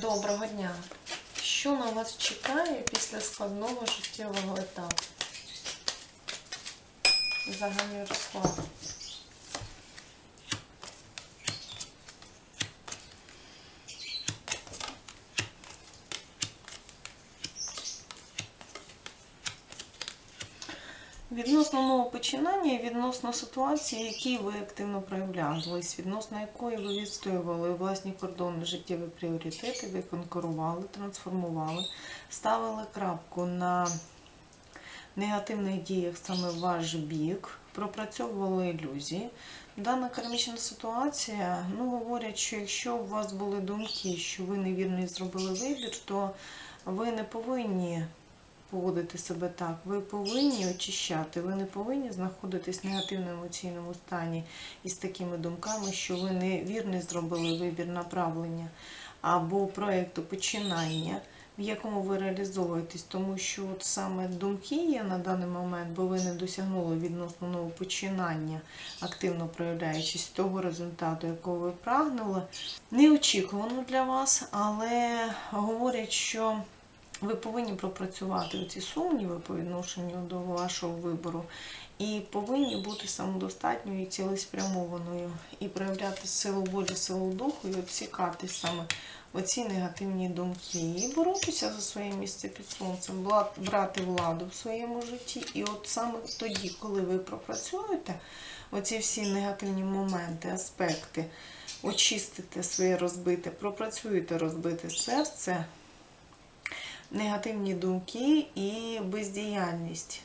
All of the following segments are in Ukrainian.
Доброго дня. Що на вас чекає після складного життєвого етапу? Загальний розклад. Відносно нового починання і відносно ситуації, які ви активно проявлялись, відносно якої ви відстоювали власні кордони, життєві пріоритети, ви конкурували, трансформували, ставили крапку на негативних діях саме в ваш бік, пропрацьовували ілюзії. Дана кармічна ситуація, ну, говорять, що якщо у вас були думки, що ви невірний зробили вибір, то ви не повинні поводити себе так. Ви повинні очищати, ви не повинні знаходитись в негативному емоційному стані із такими думками, що ви невірний зробили вибір направлення або проєкту починання, в якому ви реалізовуєтесь, тому що от саме думки є на даний момент, бо ви не досягнули відносно нового починання, активно проявляючись того результату, якого ви прагнули, неочікувано для вас, але говорять, що ви повинні пропрацювати ці сумніви по відношенню до вашого вибору і повинні бути самодостатньою і цілеспрямованою, і проявляти силу волі, силу духу, і обсікати саме оці негативні думки. І боротися за своє місце під сонцем, брати владу в своєму житті. І от саме тоді, коли ви пропрацюєте оці всі негативні моменти, аспекти, очистите своє розбите, пропрацюєте розбите серце негативні думки і бездіяльність.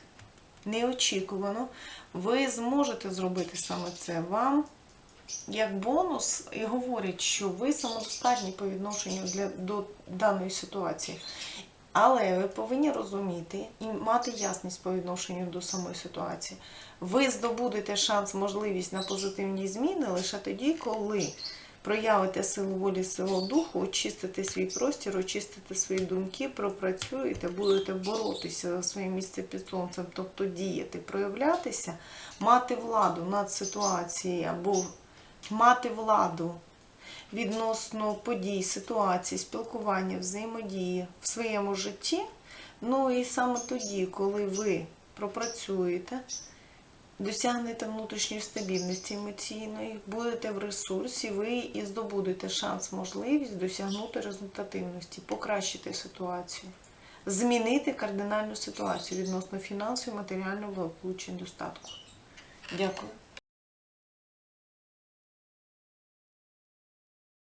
Неочікувано, ви зможете зробити саме це вам. Як бонус, і говорять, що ви самодостатні по відношенню для, до даної ситуації. Але ви повинні розуміти і мати ясність по відношенню до самої ситуації. Ви здобудете шанс, можливість на позитивні зміни лише тоді, коли проявите силу волі, силу духу, очистите свій простір, очистите свої думки, пропрацюєте, будете боротися за своє місце під сонцем, тобто діяти, проявлятися, мати владу над ситуацією або мати владу відносно подій, ситуацій, спілкування, взаємодії в своєму житті. Ну і саме тоді, коли ви пропрацюєте, досягнете внутрішньої стабільності емоційної, будете в ресурсі, ви і здобудете шанс, можливість досягнути результативності, покращити ситуацію, змінити кардинальну ситуацію відносно фінансового і матеріального благополуччя достатку. Дякую.